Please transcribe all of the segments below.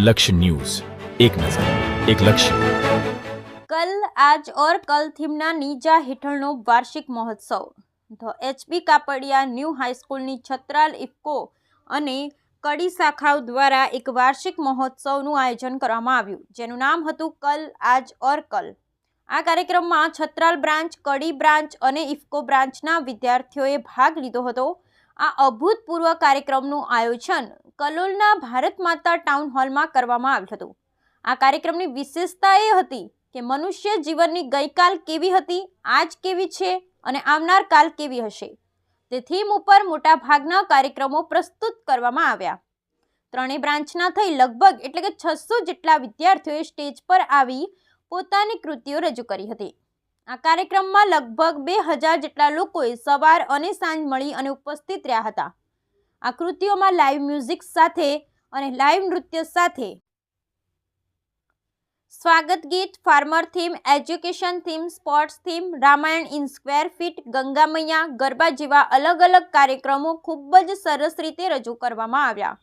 લક્ષ્ય न्यूज एक नजर એક લક્ષ્ય. કલ આજ ઓર કલ થીમના નીજા હેઠળનો વાર્ષિક મહોત્સવ. ધ એચબી કાપડિયા ન્યૂ હાઈસ્કૂલની છત્રાલ ઇફકો અને કડી શાખાઓ દ્વારા એક વાર્ષિક મહોત્સવનું આયોજન કરવામાં આવ્યું, જેનું નામ હતું કલ આજ ઓર કલ. આ કાર્યક્રમમાં છત્રાલ બ્રાન્ચ, કડી બ્રાન્ચ અને ઇફકો બ્રાન્ચના વિદ્યાર્થીઓએ ભાગ લીધો હતો. આ અભૂતપૂર્વ કાર્યક્રમનું આયોજન કલોલના ભારત માતા ટાઉન હોલમાં કરવામાં આવ્યું હતું. આ કાર્યક્રમની વિશેષતા એ હતી કે મનુષ્ય જીવનની ગઈકાલ કેવી હતી, આજ કેવી છે અને આવનાર કાલ કેવી હશે. તે થીમ ઉપર મોટા ભાગના કાર્યક્રમો પ્રસ્તુત કરવામાં આવ્યા. ત્રણેય બ્રાન્ચના થઈ લગભગ એટલે કે છસો જેટલા વિદ્યાર્થીઓએ સ્ટેજ પર આવી પોતાની કૃતિઓ રજૂ કરી હતી. આ કાર્યક્રમમાં લગભગ બે હજાર જેટલા લોકોએ સવાર અને સાંજ મળી અને ઉપસ્થિત રહ્યા હતા. આ કૃતિઓમાં લાઈવ મ્યુઝિક સાથે અને લાઈવ નૃત્ય સાથે સ્વાગત ગીત farmer theme education theme sports theme Ramayan in square feet Ganga મૈયા ગરબા જેવા અલગ અલગ કાર્યક્રમો ખૂબ જ સરસ રીતે રજૂ કરવામાં આવ્યા.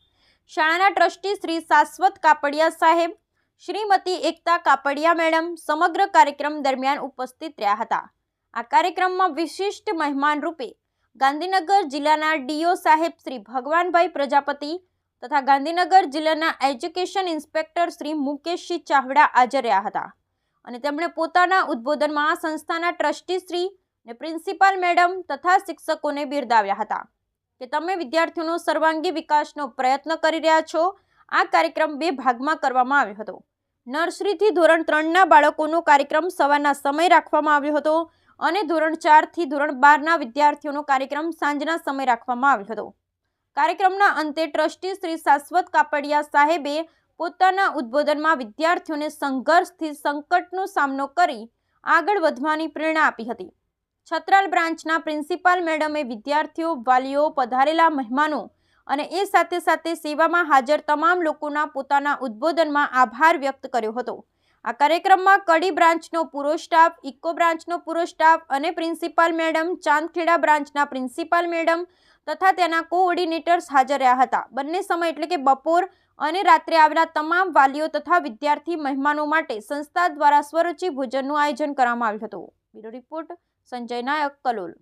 શાળાના ટ્રસ્ટી શ્રી શાશ્વત કાપડિયા સાહેબ શ્રીમતી એકતા કાપડિયા મેડમ સમગ્ર કાર્યક્રમ દરમિયાન ઉપસ્થિત રહ્યા હતા. આ કાર્યક્રમમાં વિશિષ્ટ મહેમાન રૂપે ગાંધીનગર જિલ્લાના ડીઓ સાહેબ શ્રી ભગવાનભાઈ પ્રજાપતિ તથા ગાંધીનગર જિલ્લાના એજ્યુકેશન ઇન્સ્પેક્ટર શ્રી મુકેશસિંહ ચાવડા હાજર રહ્યા હતા અને તેમણે પોતાના ઉદ્બોધનમાં સંસ્થાના ટ્રસ્ટી શ્રી ને પ્રિન્સિપાલ મેડમ તથા શિક્ષકોને બિરદાવ્યા હતા. કે તમે વિદ્યાર્થીઓનો સર્વાંગી વિકાસનો પ્રયત્ન કરી રહ્યા છો આ કાર્યક્રમ બે ભાગમાં કરવામાં આવ્યો હતો. નર્સરીથી ધોરણ ત્રણના બાળકોનો કાર્યક્રમ સવારના સમય રાખવામાં આવ્યો હતો અને ધોરણ ચારથી ધોરણ બારના વિદ્યાર્થીઓનો કાર્યક્રમ સાંજના સમય રાખવામાં આવ્યો હતો. કાર્યક્રમના અંતે ટ્રસ્ટી શ્રી શાશ્વત કાપડિયા સાહેબે પોતાના ઉદ્બોધનમાં વિદ્યાર્થીઓને સંઘર્ષથી સંકટનો સામનો કરી આગળ વધવાની પ્રેરણા આપી હતી. છત્રાલ બ્રાન્ચના પ્રિન્સિપાલ મેડમે વિદ્યાર્થીઓ, વાલીઓ, પધારેલા મહેમાનો અને એ સાથે સાથે સેવામાં હાજર તમામ લોકોના પોતાના ઉદ્બોધનમાં આભાર વ્યક્ત કર્યો હતો. આ કાર્યક્રમમાં કડી બ્રાન્ચનો પૂરો સ્ટાફ, ઇકો બ્રાન્ચનો પૂરો સ્ટાફ અને પ્રિન્સિપાલ મેડમ, ચાંદખેડા બ્રાન્ચના પ્રિન્સિપાલ મેડમ તથા તેના કોઓર્ડિનેટર્સ હાજર રહ્યા હતા. બંને સમય એટલે કે બપોર અને રાત્રે આવેલા તમામ વાલીઓ તથા વિદ્યાર્થી મહેમાનો માટે સંસ્થા દ્વારા સ્વરૂચિ ભોજનનું આયોજન કરવામાં આવ્યું હતું. Bureau report, Sanjay Nayak, Kalol.